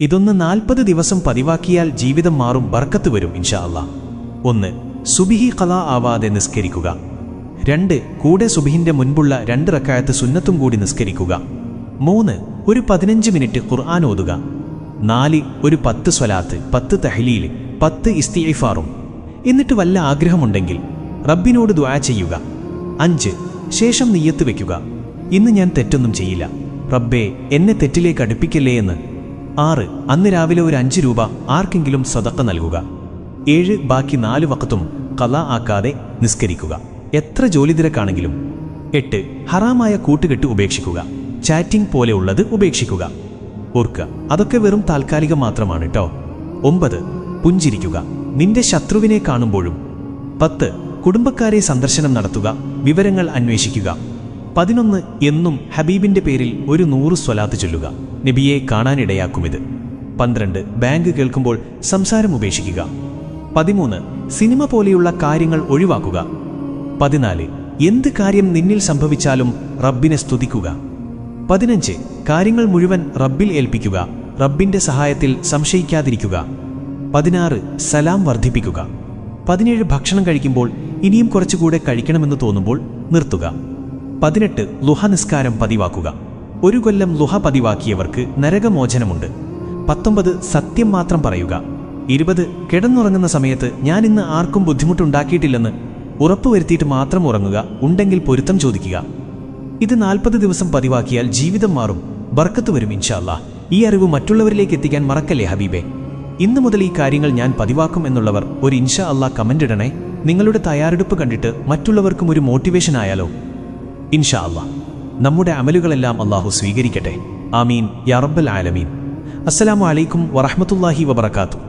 ഇതൊന്ന് നാൽപ്പത് ദിവസം പതിവാക്കിയാൽ ജീവിതം മാറും ബർക്കത്ത് വരും ഇൻഷാ അല്ലാ. ഒന്ന് സുബിഹി കല ആവാതെ നിസ്കരിക്കുക. രണ്ട് കൂടെ സുബിഹിന്റെ മുൻപുള്ള രണ്ട് റക്കായത്ത് സുന്നത്തും കൂടി നിസ്കരിക്കുക. മൂന്ന് ഒരു പതിനഞ്ച് മിനിറ്റ് ഖുർആൻ ഓതുക. നാല് ഒരു പത്ത് സ്വലാത്ത് പത്ത് തഹ്ലീൽ പത്ത് ഇസ്തിഫാറും എന്നിട്ട് വല്ല ആഗ്രഹമുണ്ടെങ്കിൽ റബ്ബിനോട് ദ്വാ ചെയ്യുക. അഞ്ച് ശേഷം നീയത്ത് വയ്ക്കുക ഇന്ന് ഞാൻ തെറ്റൊന്നും ചെയ്യില്ല. റബ്ബേ എന്നെ തെറ്റിലേക്ക് അടുപ്പിക്കല്ലേ എന്ന് ആറ് അന്ന് രാവിലെ ഒരു അഞ്ച് രൂപ ആർക്കെങ്കിലും സ്വതക്ക നൽകുക. ഏഴ് ബാക്കി നാല് വക്കത്തും കല ആക്കാതെ നിസ്കരിക്കുക. എത്ര ജോലി തിരക്കാണെങ്കിലും. എട്ട് ഹറാമായ കൂട്ടുകെട്ട് ഉപേക്ഷിക്കുക. ചാറ്റിംഗ് പോലെയുള്ളത് ഉപേക്ഷിക്കുക. ഓർക്കുക അതൊക്കെ വെറും താൽക്കാലികം മാത്രമാണ് കേട്ടോ ഒമ്പത് പുഞ്ചിരിക്കുക. നിന്റെ ശത്രുവിനെ കാണുമ്പോഴും. പത്ത് കുടുംബക്കാരെ സന്ദർശനം നടത്തുക. വിവരങ്ങൾ അന്വേഷിക്കുക. പതിനൊന്ന് എന്നും ഹബീബിന്റെ പേരിൽ ഒരു നൂറ് സ്വലാത്ത് ചൊല്ലുക. നബിയെ കാണാനിടയാക്കുമിത്. പന്ത്രണ്ട് ബാങ്ക് കേൾക്കുമ്പോൾ സംസാരം ഉപേക്ഷിക്കുക. പതിമൂന്ന് സിനിമ പോലെയുള്ള കാര്യങ്ങൾ ഒഴിവാക്കുക. പതിനാല് എന്ത് കാര്യം നിന്നിൽ സംഭവിച്ചാലും റബ്ബിനെ സ്തുതിക്കുക. പതിനഞ്ച് കാര്യങ്ങൾ മുഴുവൻ റബ്ബിൽ ഏൽപ്പിക്കുക റബ്ബിന്റെ സഹായത്തിൽ സംശയിക്കാതിരിക്കുക. പതിനാറ് സലാം വർദ്ധിപ്പിക്കുക. പതിനേഴ് ഭക്ഷണം കഴിക്കുമ്പോൾ ഇനിയും കുറച്ചുകൂടെ കഴിക്കണമെന്ന് തോന്നുമ്പോൾ നിർത്തുക. പതിനെട്ട് ലുഹ നിസ്കാരം പതിവാക്കുക. ഒരു കൊല്ലം ലുഹ പതിവാക്കിയവർക്ക് നരകമോചനമുണ്ട്. പത്തൊമ്പത് സത്യം മാത്രം പറയുക. ഇരുപത് കിടന്നുറങ്ങുന്ന സമയത്ത് ഞാൻ ഇന്ന് ആർക്കും ബുദ്ധിമുട്ടുണ്ടാക്കിയിട്ടില്ലെന്ന് ഉറപ്പുവരുത്തിയിട്ട് മാത്രം ഉറങ്ങുക ഉണ്ടെങ്കിൽ പൊരുത്തം ചോദിക്കുക. ഇത് നാൽപ്പത് ദിവസം പതിവാക്കിയാൽ ജീവിതം മാറും. ബർക്കത്ത് വരും ഇൻഷാല്ല ഈ അറിവ് മറ്റുള്ളവരിലേക്ക് എത്തിക്കാൻ മറക്കല്ലേ ഹബീബെ? ഇന്നു മുതൽ ഈ കാര്യങ്ങൾ ഞാൻ പതിവാക്കും എന്നുള്ളവർ ഒരു ഇൻഷാ അല്ലാ കമന്റ് ഇടണേ. നിങ്ങളുടെ തയ്യാറെടുപ്പ് കണ്ടിട്ട് മറ്റുള്ളവർക്കും ഒരു മോട്ടിവേഷൻ ആയാലോ? ഇൻഷാ അല്ലാ നമ്മുടെ അമലുകളെല്ലാം അള്ളാഹു സ്വീകരിക്കട്ടെ. ആമീൻ. യാറബൽ ആലമീൻ. അസ്സലാമു അലൈക്കും വറഹ്മത്തുള്ളാഹി വബറകാതുഹു.